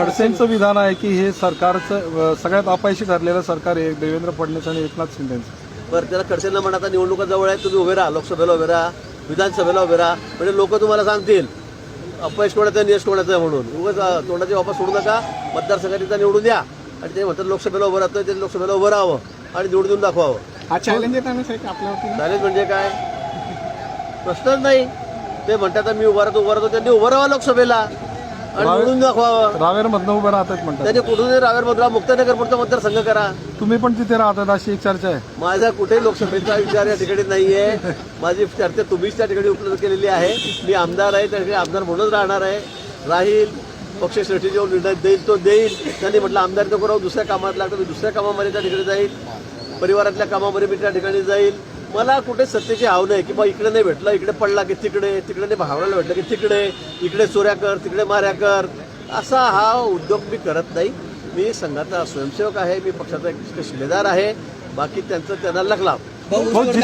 खडसेंचं विधान आहे की हे सरकारचं सगळ्यात अपयशी ठरलेलं सरकार आहे देवेंद्र फडणवीस आणि एकनाथ शिंदेचं. बरं त्याला खडसेंना म्हणा आता निवडणुका जवळ आहेत तुम्ही उभे राहा लोकसभेला उभे राहा विधानसभेला उभे राहा. म्हणजे लोक तुम्हाला सांगतील अपयश कोणाचं आहे, नियश कोणाचं आहे म्हणून. उगाच तोंडाची वापस सोडू नका मतदारसंघात एकदा निवडून द्या आणि ते म्हणतात लोकसभेला उभं राहतं ते लोकसभेला उभं राहावं आणि निवडून देऊन दाखवावं. हा चॅलेंज आहे त्यांना साहेब आपल्या वतीनं? चालेल म्हणजे काय? प्रश्नच नाही. ते म्हणतात मी उभा राहतो उभा राहतो. त्यांनी उभं राहावं लोकसभेला. निवडून दाखवावं रावेरमधनं उभं राहतात म्हणतात. त्याने कुठून रावेर मधला मुक्तानगर पुढचा मतदारसंघ करा. तुम्ही पण तिथे राहतात अशी एक चर्चा आहे. माझा कुठेही लोकसभेचा विचार या ठिकाणी नाहीये. माझी चर्चा तुम्हीच त्या ठिकाणी उपलब्ध केलेली आहे. मी आमदार आहे त्या ठिकाणी आमदार म्हणूनच राहणार आहे. राहील पक्ष श्रेष्ठी जो निर्णय देईल तो देईल. त्यांनी म्हटलं आमदार नको राहू दुसऱ्या कामात लागतं मी दुसऱ्या कामामध्ये त्या ठिकाणी जाईल. परिवारातल्या कामामध्ये मी त्या ठिकाणी जाईल. मला कुठे सत्तेची हाव नाही की बा इकडे नाही भेटलं इकडे पडला की तिकडे तिकडे नाही भावनाला भेटलं की तिकडे इकडे चोऱ्या कर तिकडे माऱ्या कर. असा हा उद्योग मी करत नाही. मी संघाचा स्वयंसेवक आहे मी पक्षाचा एक शिलेदार आहे. बाकी त्यांचं त्यांना लग लाभ जिथे